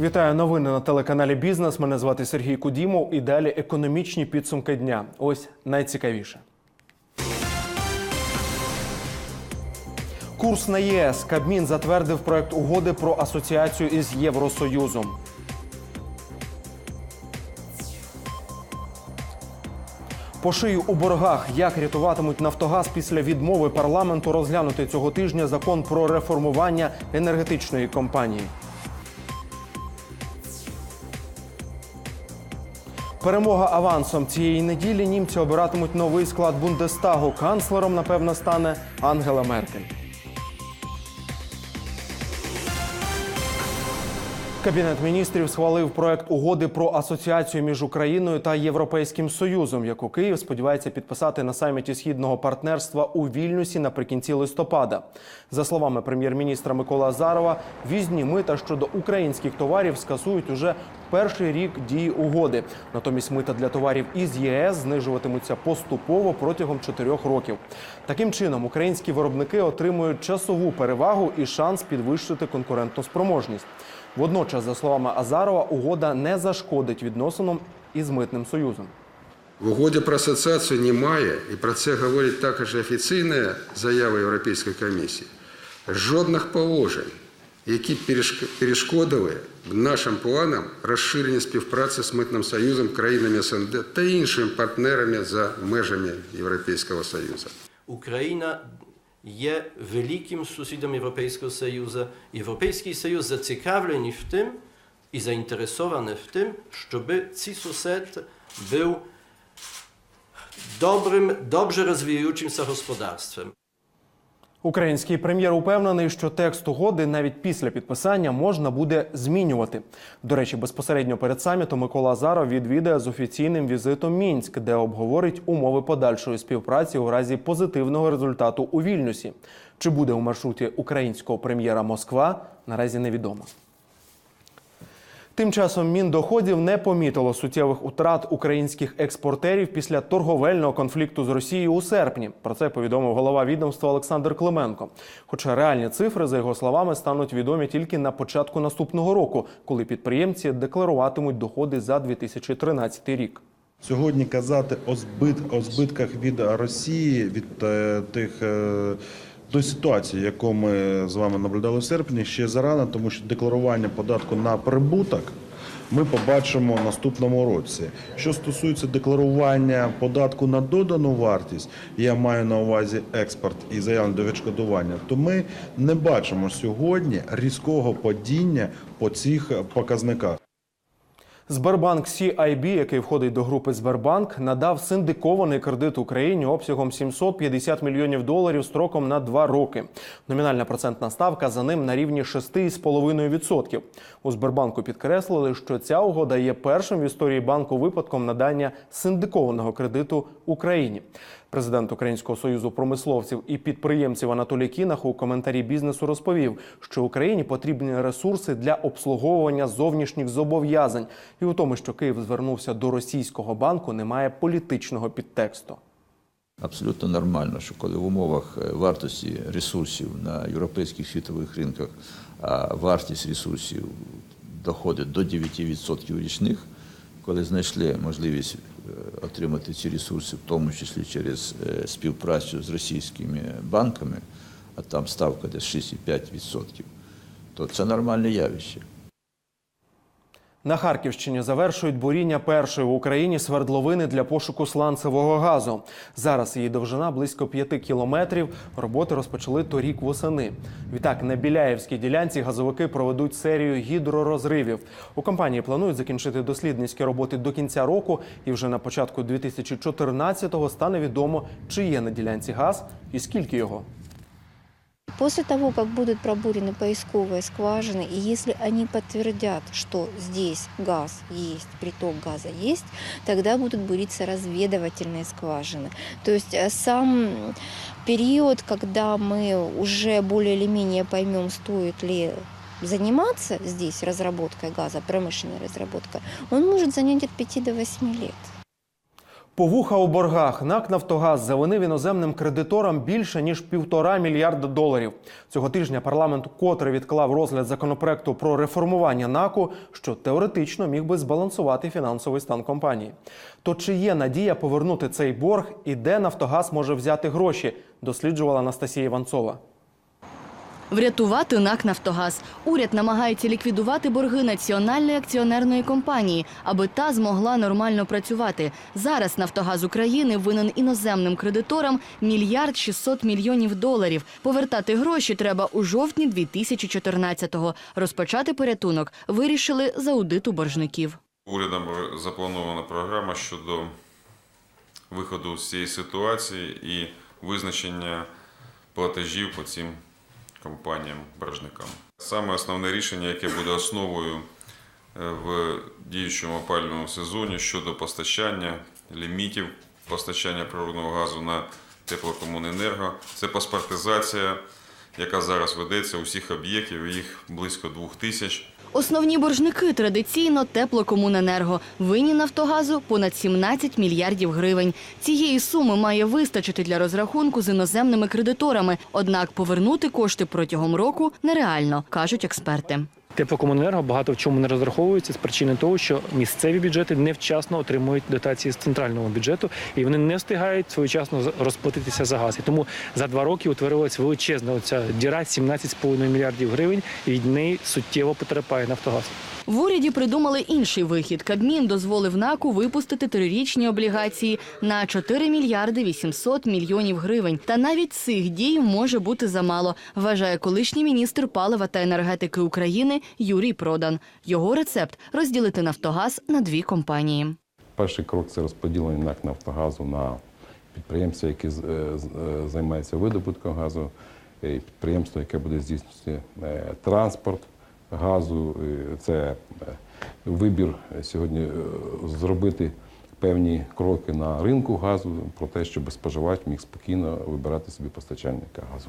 Вітаю новини на телеканалі Бізнес. Мене звати Сергій Кудімов. І далі економічні підсумки дня. Ось найцікавіше. Курс на ЄС. Кабмін затвердив проект угоди про асоціацію із Євросоюзом. По шию у боргах. Як рятуватимуть Нафтогаз після відмови парламенту розглянути цього тижня закон про реформування енергетичної компанії. Перемога авансом цієї неділі німці обиратимуть новий склад Бундестагу. Канцлером, напевно, стане Ангела Меркель. Кабінет міністрів схвалив проект угоди про асоціацію між Україною та Європейським Союзом, яку Київ сподівається підписати на саміті східного партнерства у Вільнюсі наприкінці листопада. За словами прем'єр-міністра Миколи Азарова, візні мита щодо українських товарів скасують уже перший рік дії угоди. Натомість мита для товарів із ЄС знижуватимуться поступово протягом чотирьох років. Таким чином, українські виробники отримують часову перевагу і шанс підвищити конкурентну спроможність. Водночас, за словами Азарова, угода не зашкодить відносинам із митним союзом. В угоді про асоціацію немає, і про це говорить також офіційна заява Європейської комісії. Жодних положень, які перешк- перешкодили нашим планам розширення співпраці з митним союзом, країнами СНД та іншими партнерами за межами Європейського Союзу. Україна є великим сусідом Європейського Союзу. Європейський Союз зацікавлений в тим і заінтересований в тим, щоб цей сусід був добрим, добре розвиваючимся господарством. Український прем'єр упевнений, що текст угоди навіть після підписання можна буде змінювати. До речі, безпосередньо перед самітом Микола Азаров відвідає з офіційним візитом Мінськ, де обговорить умови подальшої співпраці у разі позитивного результату у Вільнюсі. Чи буде у маршруті українського прем'єра Москва, наразі невідомо. Тим часом Міндоходів не помітило суттєвих утрат українських експортерів після торговельного конфлікту з Росією у серпні. Про це повідомив голова відомства Олександр Клименко. Хоча реальні цифри, за його словами, стануть відомі тільки на початку наступного року, коли підприємці декларуватимуть доходи за 2013 рік. Сьогодні казати о, збит, збитках від Росії, від е, тих той ситуації, яку ми з вами наблюдали в серпні, ще зарано, тому що декларування податку на прибуток ми побачимо в наступному році. Що стосується декларування податку на додану вартість, я маю на увазі експорт і заявлення до відшкодування, то ми не бачимо сьогодні різкого падіння по цих показниках. Сбербанк CIB, який входить до групи Сбербанк, надав синдикований кредит Україні обсягом 750 мільйонів доларів строком на два роки. Номінальна процентна ставка за ним на рівні 6,5%. У Сбербанку підкреслили, що ця угода є першим в історії банку випадком надання синдикованого кредиту Україні. Президент Українського союзу промисловців і підприємців Анатолій Кінах у коментарі бізнесу розповів, що Україні потрібні ресурси для обслуговування зовнішніх зобов'язань, і у тому, що Київ звернувся до російського банку, немає політичного підтексту. Абсолютно нормально, що коли в умовах е, вартості ресурсів на європейських світових ринках, а вартість ресурсів доходить до 9% річних, коли знайшли можливість отримати ці ресурси, в тому числі через е, співпрацю з російськими банками, а там ставка десь 6,5%, то це нормальне явище. На Харківщині завершують буріння першої в Україні свердловини для пошуку сланцевого газу. Зараз її довжина близько 5 кілометрів. Роботи розпочали торік восени. Відтак на Біляєвській ділянці газовики проведуть серію гідророзривів. У компанії планують закінчити дослідницькі роботи до кінця року, і вже на початку 2014-го стане відомо, чи є на ділянці газ і скільки його. После того, как будут пробурены поисковые скважины, и если они подтвердят, что здесь газ есть, приток газа есть, тогда будут буриться разведывательные скважины. То есть э, сам период, когда мы уже более или менее поймем, стоит ли заниматься здесь разработкой газа, промышленной разработкой, он может занять от 5 до 8 лет. Повуха у боргах НАК Нафтогаз завинив іноземним кредиторам більше ніж півтора мільярда доларів. Цього тижня парламент котре відклав розгляд законопроекту про реформування НАКу, що теоретично міг би збалансувати фінансовий стан компанії. То чи є надія повернути цей борг і де Нафтогаз може взяти гроші? Досліджувала Анастасія Іванцова. Врятувати НАК «Нафтогаз». Уряд намагається ліквідувати борги національної акціонерної компанії, аби та змогла нормально працювати. Зараз «Нафтогаз України винен іноземним кредиторам мільярд 600 мільйонів доларів. Повертати гроші треба у жовтні 2014-го. Розпочати порятунок вирішили з аудиту боржників. Урядом запланована програма щодо виходу з цієї ситуації і визначення платежів по цим компаніям-боржникам. Саме основне рішення, яке буде основою е, в діючому опалювальному сезоні щодо постачання лімітів постачання природного газу на теплокомуненерго, це паспортизація, яка зараз ведеться усіх об'єктів, їх близько двох тисяч. Основні боржники традиційно теплокомуненерго. Винні Нафтогазу понад 17 мільярдів гривень. Цієї суми має вистачити для розрахунку з іноземними кредиторами. Однак повернути кошти протягом року нереально, кажуть експерти. Теплокомуненерго багато в чому не розраховується з причини того, що місцеві бюджети невчасно отримують дотації з центрального бюджету, і вони не встигають своєчасно розплатитися за газ. І тому за два роки утворилася величезна оця діра 17,5 мільярдів гривень, і від неї суттєво потерпає Нафтогаз. В уряді придумали інший вихід. Кабмін дозволив НАКу випустити трирічні облігації на 4 мільярди 800 мільйонів гривень. Та навіть цих дій може бути замало, вважає колишній міністр палива та енергетики України Юрій Продан. Його рецепт розділити Нафтогаз на дві компанії. Перший крок це розподілення НАК Нафтогазу на підприємства, які е, е, займаються видобутком газу, підприємство, яке буде здійснювати е, транспорт газу. Це вибір сьогодні зробити певні кроки на ринку газу про те, щоб споживач міг спокійно вибирати собі постачальника газу.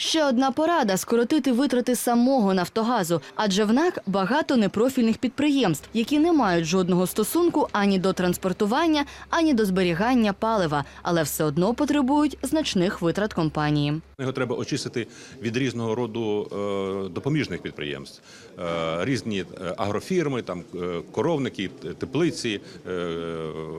Ще одна порада скоротити витрати самого Нафтогазу, адже в НАК багато непрофільних підприємств, які не мають жодного стосунку ані до транспортування, ані до зберігання палива, але все одно потребують значних витрат компанії. Його треба очистити від різного роду е, допоміжних підприємств, Е, різні е, агрофірми, там коровники, теплиці,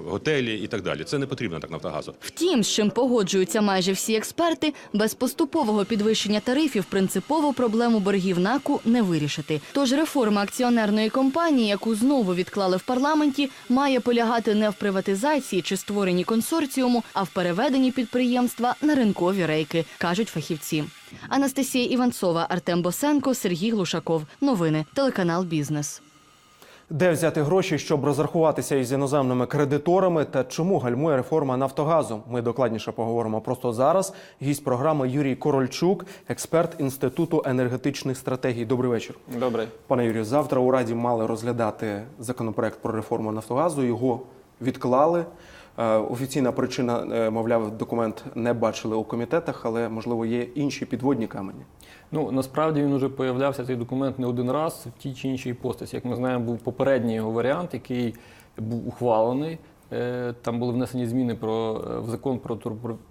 готелі і так далі. Це не потрібно так Нафтогазу. Втім, з чим погоджуються майже всі експерти, без поступового підвищення тарифів принципово проблему боргів НАКу не вирішити. Тож реформа акціонерної компанії, яку знову відклали в парламенті, має полягати не в приватизації чи створенні консорціуму, а в переведенні підприємства на ринкові рейки, кажуть фахівці. Анастасія Іванцова, Артем Босенко, Сергій Глушаков. Новини телеканал Бізнес. Де взяти гроші, щоб розрахуватися із іноземними кредиторами та чому гальмує реформа Нафтогазу? Ми докладніше поговоримо просто зараз. Гість програми Юрій Корольчук, експерт Інституту енергетичних стратегій. Добрий вечір. Добре. Пане Юрію, завтра у Раді мали розглядати законопроект про реформу Нафтогазу. Його відклали. Е, Офіційна причина, е, мовляв, документ не бачили у комітетах, але можливо є інші підводні камені. Ну насправді він вже появлявся цей документ не один раз в тій чи іншій постаті. Як ми знаємо, був попередній його варіант, який був ухвалений. Е, Там були внесені зміни про е, в закон про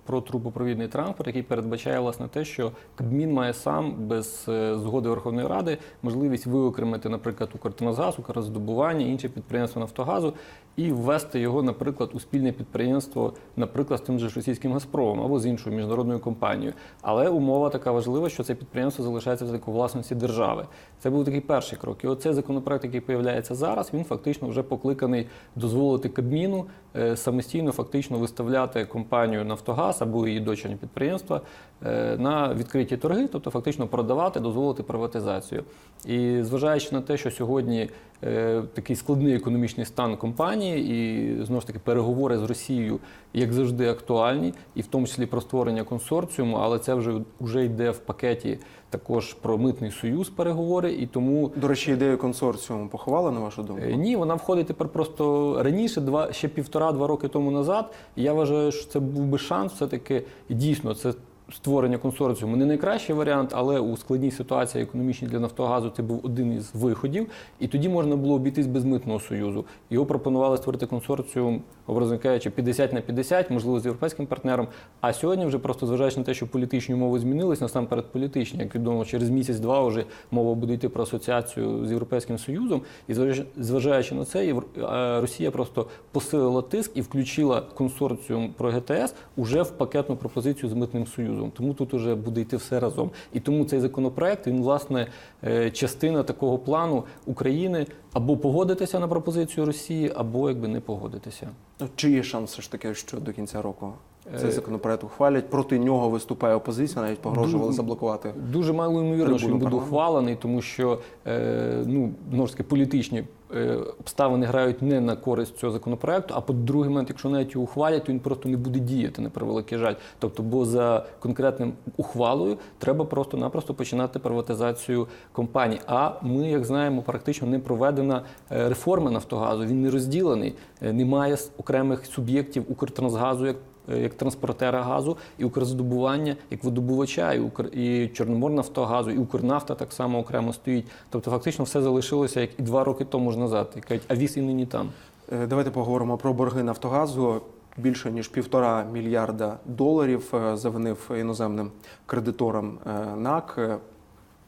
про трубопровідний транспорт, який передбачає власне те, що Кабмін має сам без е, згоди Верховної Ради можливість виокремити, наприклад, Укртрансгаз, Укрроздобування, інші підприємства Нафтогазу і ввести його, наприклад, у спільне підприємство, наприклад, з тим же російським Газпромом або з іншою міжнародною компанією. Але умова така важлива, що це підприємство залишається в у власності держави. Це був такий перший крок. І оцей законопроект, який появляється зараз, він фактично вже покликаний дозволити Кабміну самостійно фактично виставляти компанію Нафтогаз або її дочерні підприємства е, на відкриті торги, тобто фактично продавати, дозволити приватизацію. І зважаючи на те, що сьогодні е, такий складний економічний стан компанії, і знову ж таки переговори з Росією, як завжди, актуальні, і в тому числі про створення консорціуму, але це вже вже йде в пакеті також про митний союз переговори, і тому До речі, ідею консорціуму поховали на вашу думку? Е, Ні, вона входить тепер просто раніше, два ще півтора-два роки тому назад. І я вважаю, що це був би шанс все-таки і дійсно це. Створення консорціуму не найкращий варіант, але у складній ситуації економічній для Нафтогазу це був один із виходів. І тоді можна було обійтись без митного союзу. Його пропонували створити консорціум, образно кажучи, 50 на 50, можливо, з європейським партнером. А сьогодні, вже просто зважаючи на те, що політичні умови змінились, насамперед політичні, як відомо, через місяць-два вже мова буде йти про асоціацію з Європейським Союзом. І зважаючи- на це, Росія просто посилила тиск і включила консорціум про ГТС уже в пакетну пропозицію з митним союзом. Тому тут уже буде йти все разом. І тому цей законопроект він власне е, частина такого плану України або погодитися на пропозицію Росії, або якби не погодитися. Чи є шанс все ж таки, що до кінця року цей Е, законопроект ухвалять? Проти нього виступає опозиція, навіть погрожували заблокувати. Дуже мало ймовірно, що він буде ухвалений, тому що е, ну таки політичні обставини грають не на користь цього законопроекту. А по другий момент, якщо навіть його ухвалять, то він просто не буде діяти на превеликий жаль. Тобто, бо за конкретним ухвалою треба просто-напросто починати приватизацію компаній. А ми, як знаємо, практично не проведена е, реформа Нафтогазу. Він не розділений, Е, немає окремих суб'єктів Укртрансгазу як е, як транспортера газу, і Укрздобування, як видобувача, і, Укр... і Чорноморнафтогазу, і Укрнафта так само окремо стоїть. Тобто, фактично, все залишилося як і два роки тому ж назад. І кажуть, а віз і нині там. Е, Давайте поговоримо про борги Нафтогазу. Більше ніж півтора мільярда доларів е, завинив іноземним кредиторам е, НАК. Е,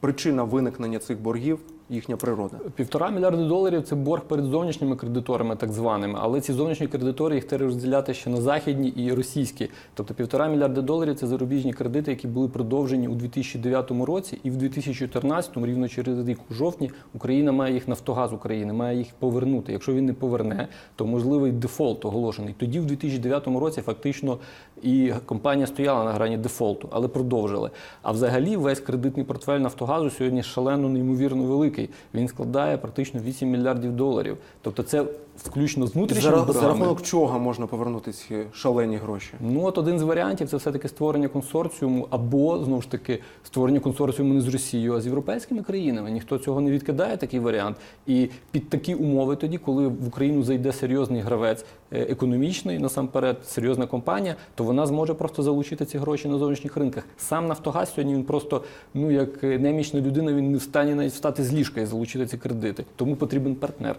Причина виникнення цих боргів їхня природа. Півтора мільярда доларів це борг перед зовнішніми кредиторами, так званими. Але ці зовнішні кредитори їх треба розділяти ще на західні і російські. Тобто півтора мільярда доларів це зарубіжні кредити, які були продовжені у 2009 році, і в 2014, рівно через рік, у жовтні, Україна має їх Нафтогаз України, має їх повернути. Якщо він не поверне, то можливий дефолт оголошений. Тоді, в 2009 році, фактично і компанія стояла на грані дефолту, але продовжили. А взагалі весь кредитний портфель Нафтогазу сьогодні шалено неймовірно великий. Він складає практично 8 мільярдів доларів. Тобто це включно з За, внутрішніми за боргами. рахунок чого можна повернути ці шалені гроші? Ну, от один з варіантів це все-таки створення консорціуму, або знову ж таки створення консорціуму не з Росією, а з європейськими країнами. Ніхто цього не відкидає, такий варіант. І під такі умови, тоді, коли в Україну зайде серйозний гравець е, економічний, насамперед, серйозна компанія, то вона зможе просто залучити ці гроші на зовнішніх ринках. Сам Нафтогаз сьогодні він просто, ну як е, немічна людина, він не в стані навіть встати з ліжка і залучити ці кредити. Тому потрібен партнер.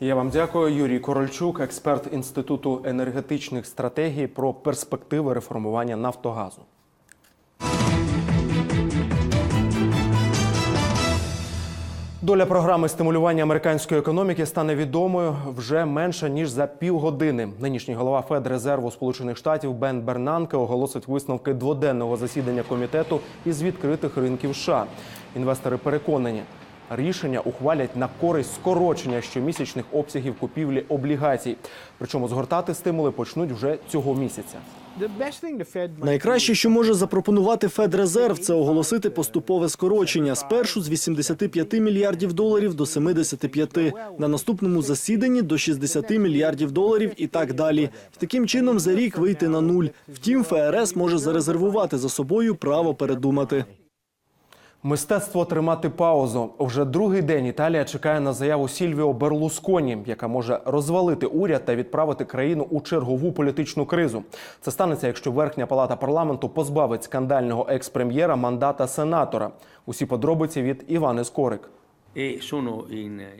Я вам дякую. Юрій Корольчук, експерт Інституту енергетичних стратегій про перспективи реформування Нафтогазу. Доля програми стимулювання американської економіки стане відомою вже менше ніж за півгодини. Нинішній голова Федрезерву Сполучених Штатів Бен Бернанке оголосить висновки дводенного засідання комітету із відкритих ринків США. Інвестори переконані, рішення ухвалять на користь скорочення щомісячних обсягів купівлі облігацій. Причому згортати стимули почнуть вже цього місяця. Найкраще, що може запропонувати Федрезерв, це оголосити поступове скорочення спершу з 85 мільярдів доларів до 75, на наступному засіданні до 60 мільярдів доларів і так далі. І таким чином за рік вийти на нуль. Втім, ФРС може зарезервувати за собою право передумати. Мистецтво тримати паузу. Вже другий день Італія чекає на заяву Сільвіо Берлусконі, яка може розвалити уряд та відправити країну у чергову політичну кризу. Це станеться, якщо Верхня палата парламенту позбавить скандального екс-прем'єра мандата сенатора. Усі подробиці від Івани Скорик.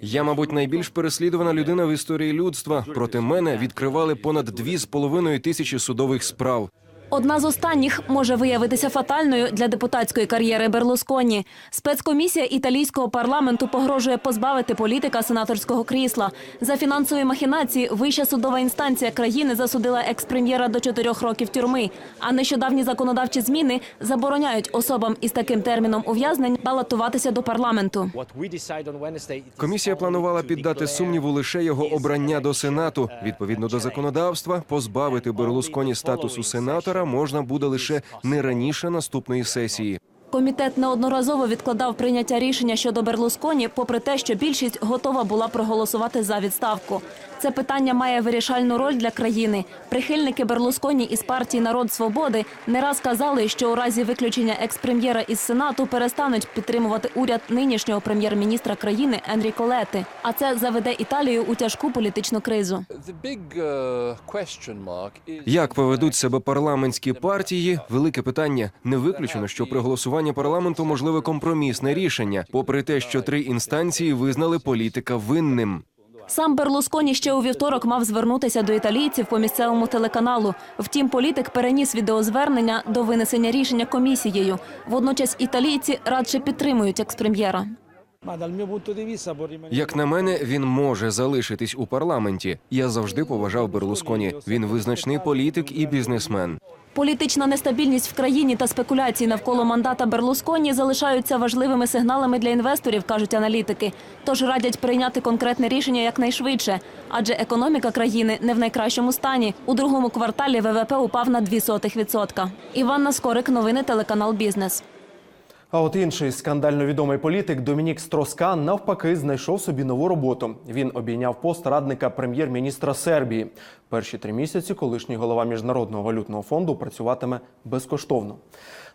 Я, мабуть, найбільш переслідувана людина в історії людства. Проти мене відкривали понад дві з половиною тисячі судових справ. Одна з останніх може виявитися фатальною для депутатської кар'єри Берлусконі. Спецкомісія італійського парламенту погрожує позбавити політика сенаторського крісла. За фінансові махінації вища судова інстанція країни засудила екс-прем'єра до чотирьох років тюрми. А нещодавні законодавчі зміни забороняють особам із таким терміном ув'язнень балотуватися до парламенту. Комісія планувала піддати сумніву лише його обрання до сенату. Відповідно до законодавства, позбавити Берлусконі статусу сенатора можна буде лише не раніше наступної сесії. Комітет неодноразово відкладав прийняття рішення щодо Берлусконі, попри те, що більшість готова була проголосувати за відставку. Це питання має вирішальну роль для країни. Прихильники Берлусконі із партії Народ Свободи не раз казали, що у разі виключення екс-прем'єра із Сенату перестануть підтримувати уряд нинішнього прем'єр-міністра країни Енріко Лети. А це заведе Італію у тяжку політичну кризу. Як поведуть себе парламентські партії? Велике питання. Не виключено, що при голосуванні парламенту можливе компромісне рішення, попри те, що три інстанції визнали політика винним. Сам Берлусконі ще у вівторок мав звернутися до італійців по місцевому телеканалу. Втім, політик переніс відеозвернення до винесення рішення комісією. Водночас італійці радше підтримують експрем'єра. Як на мене, він може залишитись у парламенті. Я завжди поважав Берлусконі. Він визначний політик і бізнесмен. Політична нестабільність в країні та спекуляції навколо мандата Берлусконі залишаються важливими сигналами для інвесторів, кажуть аналітики. Тож радять прийняти конкретне рішення якнайшвидше, адже економіка країни не в найкращому стані. У другому кварталі ВВП упав на 0,02%. Іванна Скорик, новини телеканал Бізнес. А от інший скандально відомий політик Домінік Строскан навпаки знайшов собі нову роботу. Він обійняв пост радника прем'єр-міністра Сербії. Перші три місяці колишній голова міжнародного валютного фонду працюватиме безкоштовно.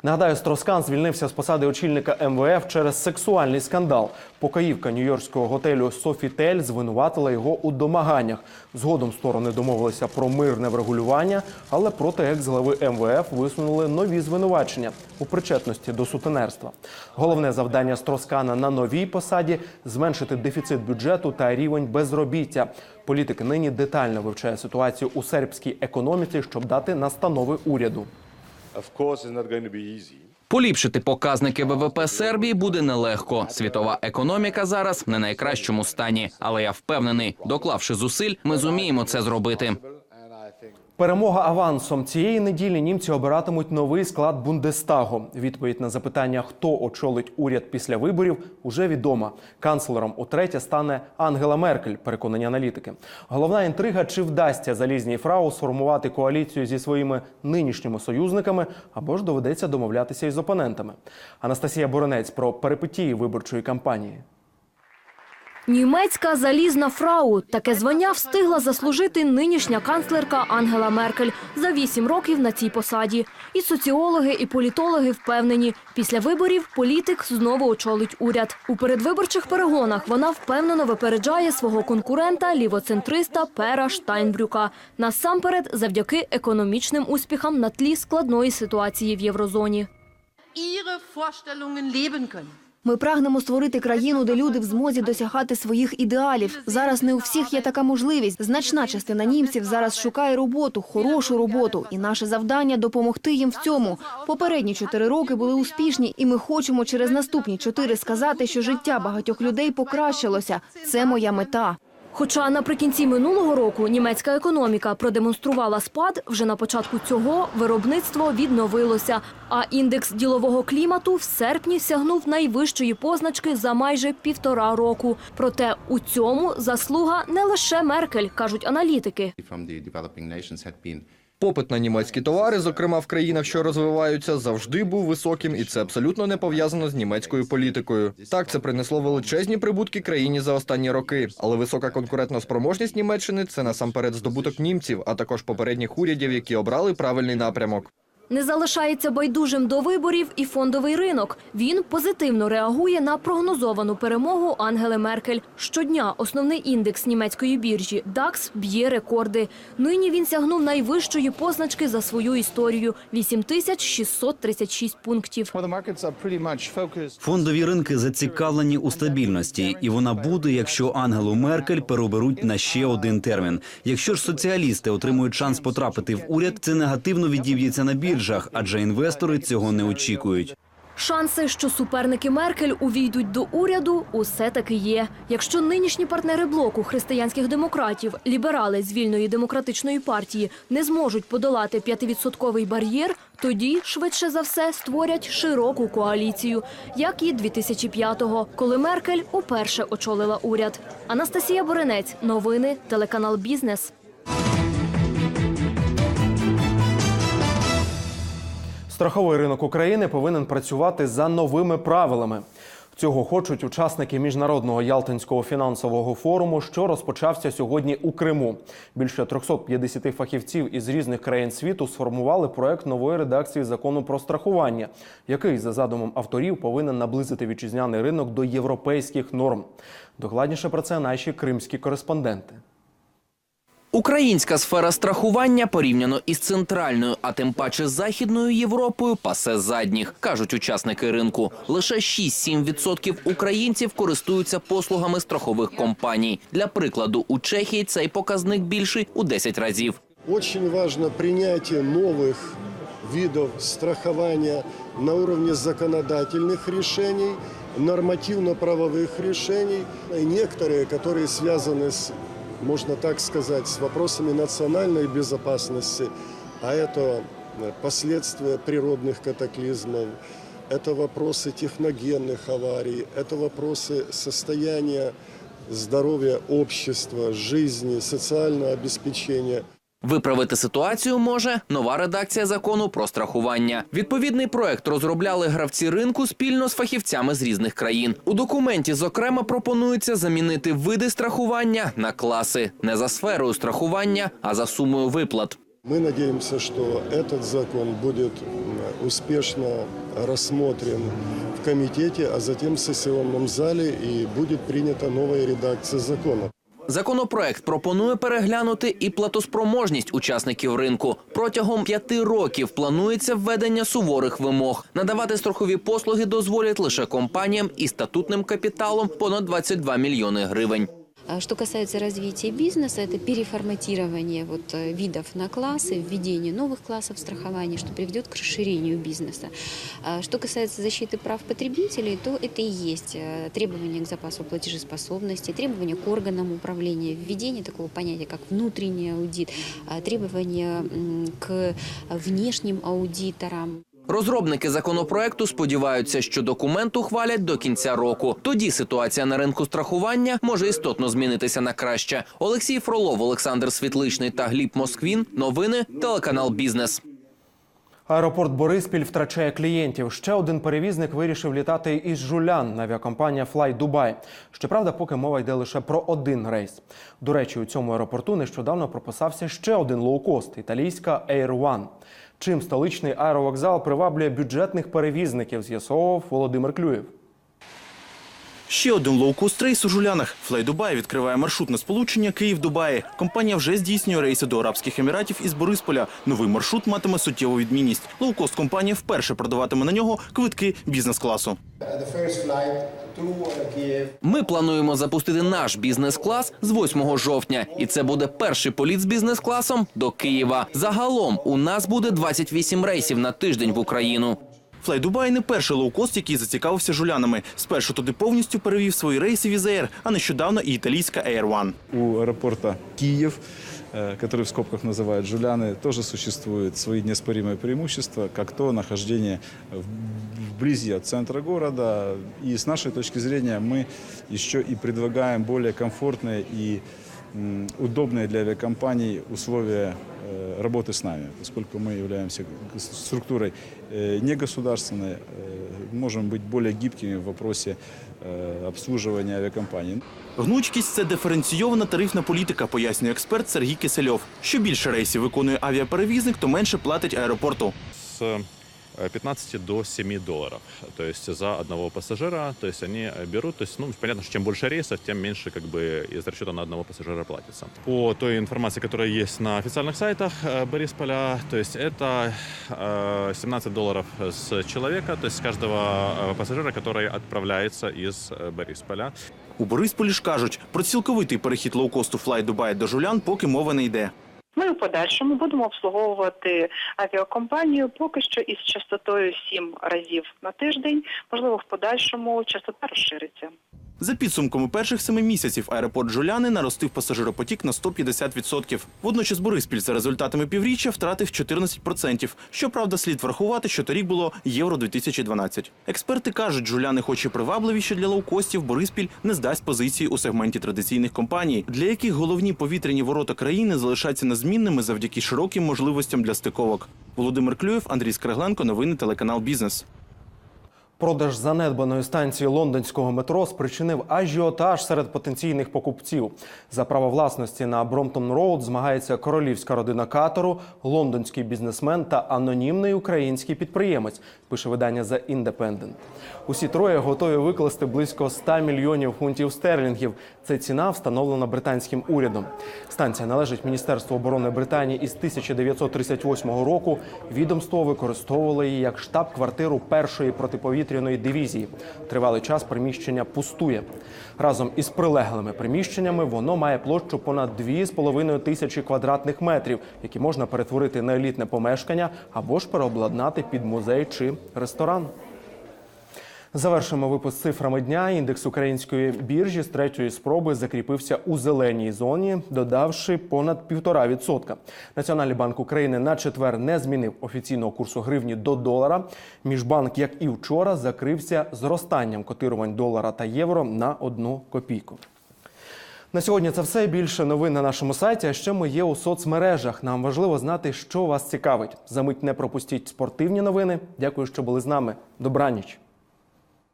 Нагадаю, Строскан звільнився з посади очільника МВФ через сексуальний скандал. Покоївка нью-йоркського готелю Софітель звинуватила його у домаганнях. Згодом сторони домовилися про мирне врегулювання, але проти екс-глави МВФ висунули нові звинувачення у причетності до сутенерства. Головне завдання Строскана на новій посаді зменшити дефіцит бюджету та рівень безробіття. Політик нині детально вивчає ситуацію у сербській економіці, щоб дати настанови уряду. Поліпшити показники ВВП Сербії буде нелегко. Світова економіка зараз не найкращому стані, але я впевнений, доклавши зусиль, ми зуміємо це зробити. Перемога авансом цієї неділі німці обиратимуть новий склад Бундестагу. Відповідь на запитання, хто очолить уряд після виборів, уже відома. Канцлером утретє стане Ангела Меркель. Переконані аналітики. Головна інтрига: чи вдасться залізній фрау сформувати коаліцію зі своїми нинішніми союзниками, або ж доведеться домовлятися із опонентами. Анастасія Боронець про перипетії виборчої кампанії. Німецька залізна фрау таке звання встигла заслужити нинішня канцлерка Ангела Меркель за вісім років на цій посаді. І соціологи, і політологи впевнені, після виборів політик знову очолить уряд. У передвиборчих перегонах вона впевнено випереджає свого конкурента лівоцентриста Пера Штайнбрюка. Насамперед, завдяки економічним успіхам на тлі складної ситуації в єврозоні. Ми прагнемо створити країну, де люди в змозі досягати своїх ідеалів. Зараз не у всіх є така можливість. Значна частина німців зараз шукає роботу, хорошу роботу, і наше завдання допомогти їм в цьому. Попередні чотири роки були успішні, і ми хочемо через наступні чотири сказати, що життя багатьох людей покращилося. Це моя мета. Хоча наприкінці минулого року німецька економіка продемонструвала спад, вже на початку цього виробництво відновилося. А індекс ділового клімату в серпні сягнув найвищої позначки за майже півтора року. Проте у цьому заслуга не лише Меркель, кажуть аналітики. Попит на німецькі товари, зокрема в країнах, що розвиваються, завжди був високим, і це абсолютно не пов'язано з німецькою політикою. Так, це принесло величезні прибутки країні за останні роки. Але висока конкурентна спроможність Німеччини це насамперед здобуток німців, а також попередніх урядів, які обрали правильний напрямок. Не залишається байдужим до виборів і фондовий ринок. Він позитивно реагує на прогнозовану перемогу Ангели Меркель. Щодня основний індекс німецької біржі DAX б'є рекорди. Нині він сягнув найвищої позначки за свою історію – 8636 пунктів. Фондові ринки зацікавлені у стабільності, і вона буде, якщо Ангелу Меркель переоберуть на ще один термін. Якщо ж соціалісти отримують шанс потрапити в уряд, це негативно відіб'ється на біржах, адже інвестори цього не очікують. Шанси, що суперники Меркель увійдуть до уряду, усе таки є. Якщо нинішні партнери блоку християнських демократів, ліберали з вільної демократичної партії, не зможуть подолати п'ятивідсотковий бар'єр, тоді швидше за все створять широку коаліцію, як і 2005-го, коли Меркель уперше очолила уряд. Анастасія Боренець, новини, телеканал Бізнес. Страховий ринок України повинен працювати за новими правилами. Цього хочуть учасники міжнародного Ялтинського фінансового форуму, що розпочався сьогодні у Криму. Більше 350 фахівців із різних країн світу сформували проект нової редакції закону про страхування, який за задумом авторів повинен наблизити вітчизняний ринок до європейських норм. Докладніше про це наші кримські кореспонденти. Українська сфера страхування порівняно із центральною, а тим паче західною Європою, пасе задніх, кажуть учасники ринку. Лише 6-7% українців користуються послугами страхових компаній. Для прикладу, у Чехії цей показник більший у 10 разів. Очень важно принятие новых видов страхования на уровне законодательных решений, нормативно-правовых решений, и некоторые, которые связаны с, можно так сказать, с вопросами национальной безопасности, а это э, последствия природных катаклизмов, это вопросы техногенных аварий, это вопросы состояния здоровья общества, жизни, социального обеспечения. Виправити ситуацію може нова редакція закону про страхування. Відповідний проект розробляли гравці ринку спільно з фахівцями з різних країн. У документі, зокрема, пропонується замінити види страхування на класи не за сферою страхування, а за сумою виплат. Мы надеемся, что этот закон будет м, успешно рассмотрен в комитете, а затем в сессионном зале и будет принята новая редакция закона. Законопроект пропонує переглянути і платоспроможність учасників ринку. Протягом п'яти років планується введення суворих вимог. Надавати страхові послуги дозволять лише компаніям із статутним капіталом понад 22 мільйони гривень. А Что касается развития бизнеса, это переформатирование вот э, видов на классы, введение новых классов страхования, что приведет к расширению бизнеса. А Что касается защиты прав потребителей, то это и есть э, требования к запасу платежеспособности, требования к органам управления, введение такого понятия, как внутренний аудит, а, требования м, к внешним аудиторам. Розробники законопроекту сподіваються, що документ ухвалять до кінця року. Тоді ситуація на ринку страхування може істотно змінитися на краще. Олексій Фролов, Олександр Світличний та Гліб Москвін. Новини телеканал Бізнес. Аеропорт Бориспіль втрачає клієнтів. Ще один перевізник вирішив літати із Жулян. Авіакомпанія Fly Dubai. Щоправда, поки мова йде лише про один рейс. До речі, у цьому аеропорту нещодавно прописався ще один лоукост італійська Air One. Чим столичний аеровокзал приваблює бюджетних перевізників, з'ясовував Володимир Клюєв. Ще один лоукост рейс у Жулянах. Флайдубай відкриває маршрутне сполучення Київ-Дубаї. Компанія вже здійснює рейси до Арабських Еміратів із Борисполя. Новий маршрут матиме суттєву відмінність. Лоукост компанія вперше продаватиме на нього квитки бізнес-класу. Ми плануємо запустити наш бізнес-клас з 8 жовтня, і це буде перший політ з бізнес-класом до Києва. Загалом у нас буде 28 рейсів на тиждень в Україну. Флайдубай не перший лоукост, який зацікавився жулянами. Спершу туди повністю перевів свої рейси Візаєр, а нещодавно і італійська Air One. У аэропорта Киев, э, который в скобках называют Жуляны, тоже существуют свои неоспоримые преимущества, как то нахождение в- вблизи от центра города. И с нашей точки зрения мы еще и предлагаем более комфортные и м, удобные для авиакомпаний условия э, работы с нами, поскольку мы являемся г- структурой э, негосударственной, э, можем быть более гибкими в вопросе э, обслуживания авиакомпаний. Гнучкість це диференційована тарифна політика, пояснює експерт Сергій Кисельов. Що більше рейсів виконує авіаперевізник, то менше платить аеропорту. с э, 15 до 7 долларов. То есть за одного пассажира, то есть они э, берут, то есть, ну, понятно, что чем больше рейсов, тем меньше как бы из расчета на одного пассажира платится. По той информации, которая есть на официальных сайтах э, Борисполя, то есть это э, 17 долларов с человека, то есть с каждого э, пассажира, который отправляется из э, Борисполя. У Борисполі ж кажуть, про цілковитий перехід лоукосту Fly Dubai до Жулян поки мова не йде. Ми в подальшому будемо обслуговувати авіакомпанію поки що із частотою 7 разів на тиждень. Можливо, в подальшому частота розшириться. За підсумками перших семи місяців аеропорт Жуляни наростив пасажиропотік на 150%. Водночас Бориспіль за результатами півріччя втратив 14%. Щоправда, слід врахувати, що торік було Євро 2012. Експерти кажуть, Жуляни, хоч і привабливіші для лоукостів, Бориспіль не здасть позиції у сегменті традиційних компаній, для яких головні повітряні ворота країни залишаються незмінними завдяки широким можливостям для стиковок. Володимир Клюєв, Андрій Скрегленко, новини телеканал Бізнес. Продаж занедбаної станції лондонського метро спричинив ажіотаж серед потенційних покупців. За право власності на Бромтон Роуд змагається королівська родина катору, лондонський бізнесмен та анонімний український підприємець. Пише видання The Independent. Усі троє готові викласти близько 100 мільйонів фунтів стерлінгів. Це ціна встановлена британським урядом. Станція належить Міністерству оборони Британії із 1938 року. Відомство використовувало її як штаб-квартиру першої протиповітряної дивізії. Тривалий час приміщення пустує. Разом із прилеглими приміщеннями воно має площу понад 2,5 тисячі квадратних метрів, які можна перетворити на елітне помешкання або ж переобладнати під музей чи ресторан. Завершимо випуск цифрами дня. Індекс української біржі з третьої спроби закріпився у зеленій зоні, додавши понад півтора відсотка. Національний банк України на четвер не змінив офіційного курсу гривні до долара. Міжбанк, як і вчора, закрився зростанням котирувань долара та євро на одну копійку. На сьогодні це все. Більше новин на нашому сайті. А ще ми є у соцмережах. Нам важливо знати, що вас цікавить. Замить не пропустіть спортивні новини. Дякую, що були з нами. Добраніч.